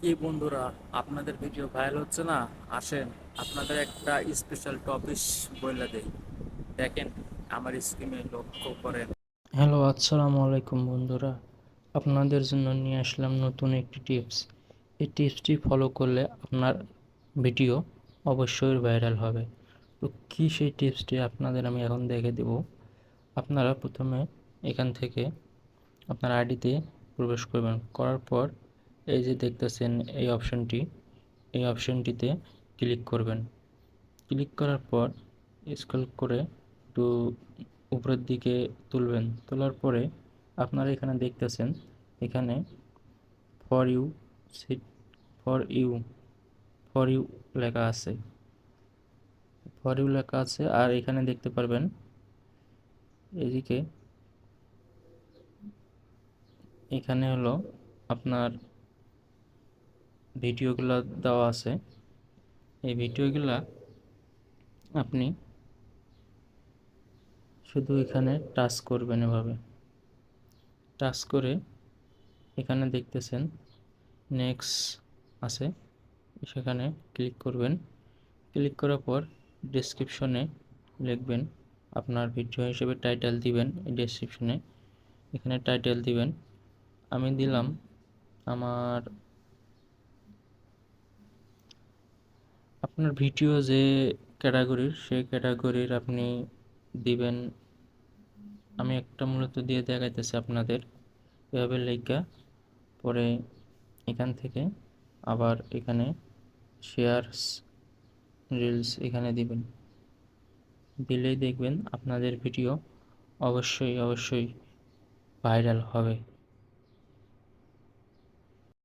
কি বন্ধুরা, আপনাদের ভিডিও ভাইরাল হচ্ছে না? আসেন, আপনাদের একটা স্পেশাল টপিক বলে দেই। দেখেন, আমার স্ক্রিনে লক্ষ্য করেন। হ্যালো আসসালামু আলাইকুম বন্ধুরা। আপনাদের জন্য নিয়ে আসলাম নতুন একটি টিপস এই টিপসটি ফলো করলে আপনার ভিডিও অবশ্যই ভাইরাল হবে। তো কী সেই টিপসটি আপনাদের আমি এখন দেখে দেব। আপনারা প্রথমে এখান থেকে আপনার আইডিতে প্রবেশ করবেন। করার পর এই যে দেখতেছেন এই অপশনটি, এই অপশনটিতে ক্লিক করবেন। ক্লিক করার পর স্ক্রল করে একটু উপরের দিকে তুলবেন। তোলার পরে আপনারা এখানে দেখতেছেন, এখানে for you seat for you for you লেখা আছে। ফর ইউ লেখা আছে, আর এখানে দেখতে পারবেন এদিকে, এখানে হলো আপনার ভিডিওগুলো দেওয়া আছে। এই ভিডিওগুলা আপনি শুধু এখানে টাচ করবেন এভাবে। টাচ করে এখানে দেখতেছেন নেক্সট আছে। সেখানে ক্লিক করবেন। ক্লিক করার পর ডেসক্রিপশনে লিখবেন আপনার ভিডিও হিসেবে টাইটেল দিবেন এই ডেসক্রিপশনে। এখানে টাইটেল দিবেন। আমি দিলাম আমার আপনার ভিডিও যে ক্যাটাগরির, সেই ক্যাটাগরির আপনি দিবেন, আমি একটা মূলত দিয়ে দেখাইতেছি আপনাদের। এভাবে লেখা পরে এখান থেকে আবার এখানে শেয়ারস রিলস এখানে দিবেন। দিলেই দেখবেন আপনাদের ভিডিও অবশ্যই অবশ্যই ভাইরাল হবে।